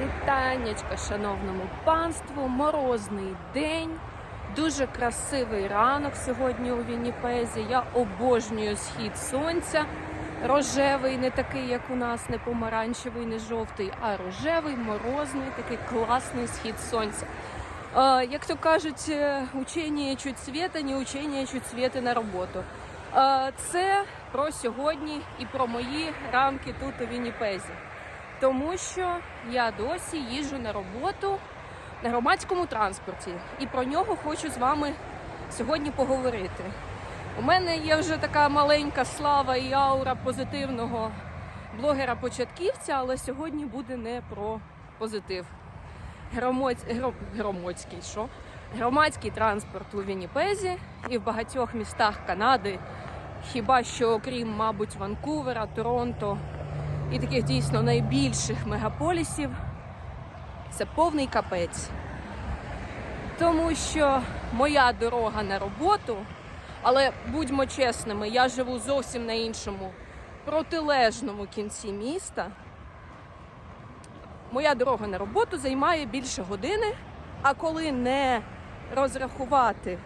Вітаннячка, шановному панству, морозний день, дуже красивий ранок сьогодні у Вінніпезі. Я обожнюю схід сонця. Рожевий, не такий, як у нас, не помаранчевий, не жовтий, а рожевий, морозний, такий класний схід сонця. Е, як то кажуть, е, учення чуть світа, не учення чуть світи на роботу. Е, це про сьогодні і про мої ранки тут у Вінніпезі. Тому що я досі їжджу на роботу на громадському транспорті, і про нього хочу з вами сьогодні поговорити. У мене є вже така маленька слава і аура позитивного блогера-початківця, але сьогодні буде не про позитив. Громадсь... гро- Громадський, що? Громадський транспорт у Вінніпезі і в багатьох містах Канади, хіба що окрім, мабуть, Ванкувера, Торонто і таких дійсно найбільших мегаполісів, це повний капець. Тому що моя дорога на роботу, але будьмо чесними, я живу зовсім на іншому протилежному кінці міста. Моя дорога на роботу займає більше години, а коли не розрахувати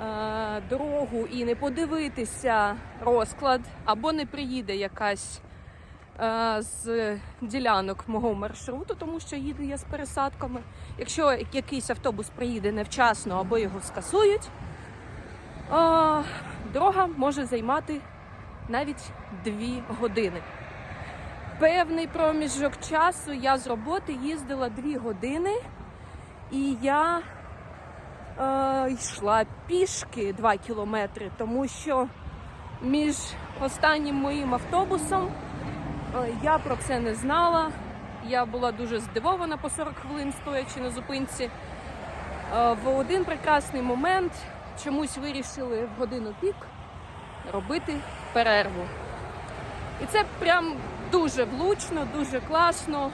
е, дорогу і не подивитися розклад, або не приїде якась з ділянок мого маршруту, тому що їду я з пересадками. Якщо якийсь автобус приїде невчасно або його скасують, е, дорога може займати навіть дві години. Певний проміжок часу я з роботи їздила дві години, і я е, йшла пішки 2 кілометри, тому що між останнім моїм автобусом е, я про це не знала. Я була дуже здивована по 40 хвилин стоячи на зупинці. Е, в один прекрасний момент чомусь вирішили в годину пік робити перерву. І це прям дуже влучно, дуже класно.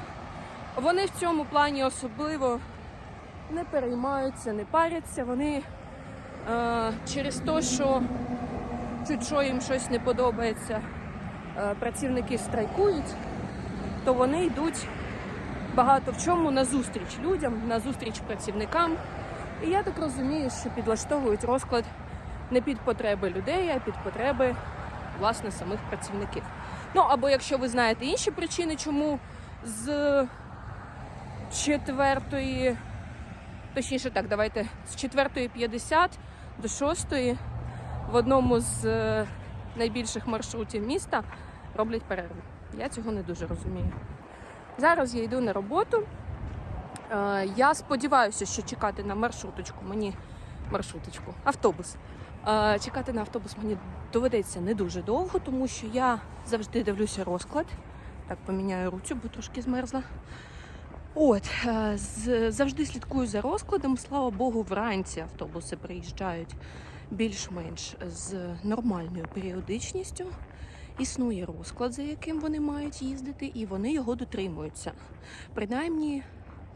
Вони в цьому плані особливо не переймаються, не паряться. Вони е, через те, що чуть що їм щось не подобається, е, працівники страйкують, то вони йдуть багато в чому на зустріч людям, на зустріч працівникам. І я так розумію, що підлаштовують розклад не під потреби людей, а під потреби власне самих працівників. Ну або якщо ви знаєте інші причини, чому з четвертої, точніше так, давайте з четвертої 50 до шостої в одному з е, найбільших маршрутів міста роблять перерву. Я цього не дуже розумію. Зараз я йду на роботу. Е, Я сподіваюся, що чекати на маршруточку мені маршруточку, автобус. Е, Чекати на автобус мені доведеться не дуже довго, тому що я завжди дивлюся розклад. Так, поміняю руцю, бо трошки змерзла. От, е, завжди слідкую за розкладом. Слава Богу, вранці автобуси приїжджають більш-менш з нормальною періодичністю. Існує розклад, за яким вони мають їздити, і вони його дотримуються. Принаймні,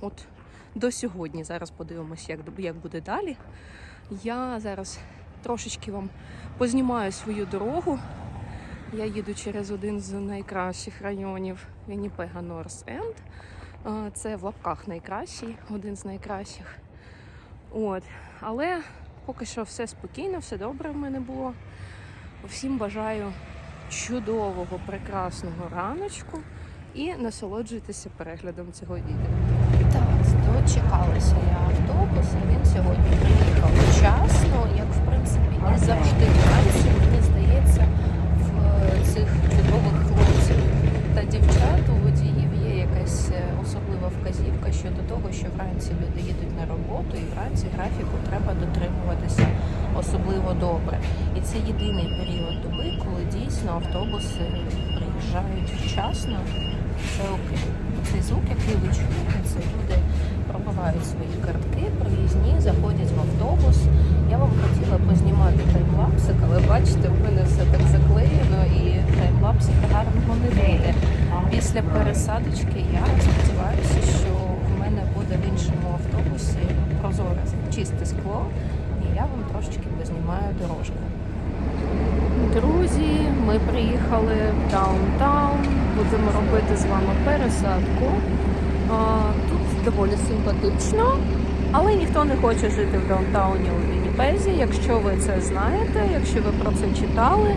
от до сьогодні. Зараз подивимося, як, як буде далі. Я зараз трошечки вам познімаю свою дорогу. Я їду через один з найкращих районів Вінніпега Норс Енд. Це в лапках найкращий, один з найкращих. От. Але поки що все спокійно, все добре в мене було. Всім бажаю чудового, прекрасного раночку і насолоджуйтеся переглядом цього відео. Так, дочекалася я автобуса. Він сьогодні приїхав вчасно, як в принципі і завжди вранці, мені здається, в цих чудових хлопців та дівчат у водіїв є якась е, особлива вказівка щодо того, що вранці люди їдуть на роботу, і вранці графіку треба дотримуватися особливо добре. І це єдиний період доби, коли дійсно автобуси приїжджають вчасно. Це окей. Цей звук, який ви чуєте, це люди пробивають свої картки, проїзні, заходять в автобус. Я вам хотіла познімати таймлапсик, але бачите, в мене все так заклеєно і таймлапсика гарного не вийде. Після пересадочки я сподіваюся, що в мене буде в іншому автобусі прозоре чисте скло, і я вам трошечки познімаю дорожку. Друзі, ми приїхали в даунтаун. Будемо робити з вами пересадку. Тут доволі симпатично, але ніхто не хоче жити в даунтауні у Вінніпезі. Якщо ви це знаєте, якщо ви про це читали,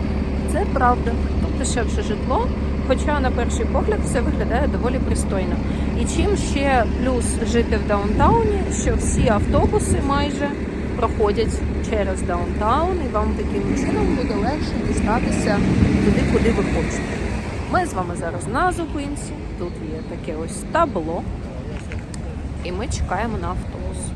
це правда. Тут дешевше житло, хоча на перший погляд все виглядає доволі пристойно. І чим ще плюс жити в даунтауні, що всі автобуси майже проходять через даунтаун, і вам таким чином буде легше дістатися туди, куди ви хочете. Ми з вами зараз на зупинці. Тут є таке ось табло. І ми чекаємо на автобус.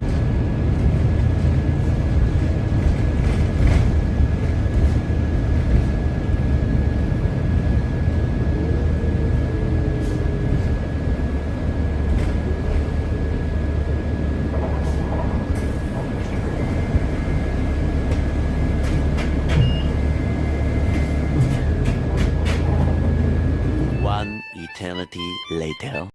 Eternity later.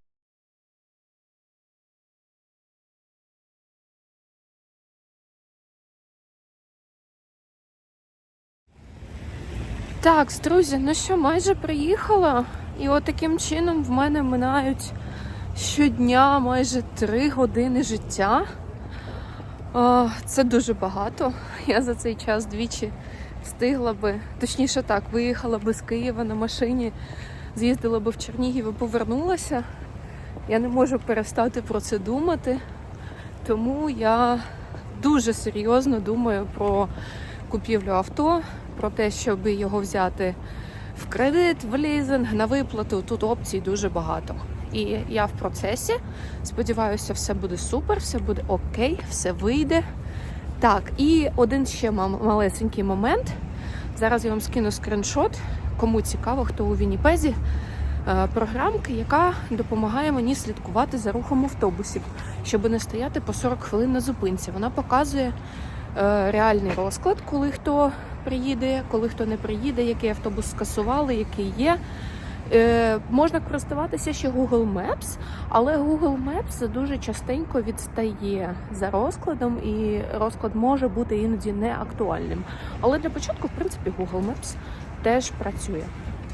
Так, друзі, ну що, майже приїхала. І от чином в мене минають щодня майже три години життя. Це дуже багато. Я за цей час двічі встигла би, точніше так, виїхала би з Києва на машині, з'їздила би в Чернігів і повернулася. Я не можу перестати про це думати, тому я дуже серйозно думаю про купівлю авто, про те, щоб його взяти в кредит, в лізинг, на виплату. Тут опцій дуже багато. І я в процесі. Сподіваюся, все буде супер, все буде окей, все вийде. Так, і один ще малесенький момент. Зараз я вам скину скріншот. Кому цікаво, хто у Вінніпезі. е, Програмки, яка допомагає мені слідкувати за рухом автобусів, щоб не стояти по 40 хвилин на зупинці. Вона показує е, реальний розклад, коли хто приїде, коли хто не приїде, який автобус скасували, який є. Е, можна користуватися ще Google Maps, але Google Maps дуже частенько відстає за розкладом, і розклад може бути іноді не актуальним. Але для початку, в принципі, Google Maps теж працює.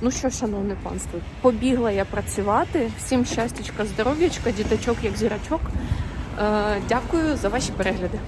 Ну що, шановне панство, побігла я працювати. Всім щастячка, здоров'ячка, діточок як зірочок. Е, дякую за ваші перегляди.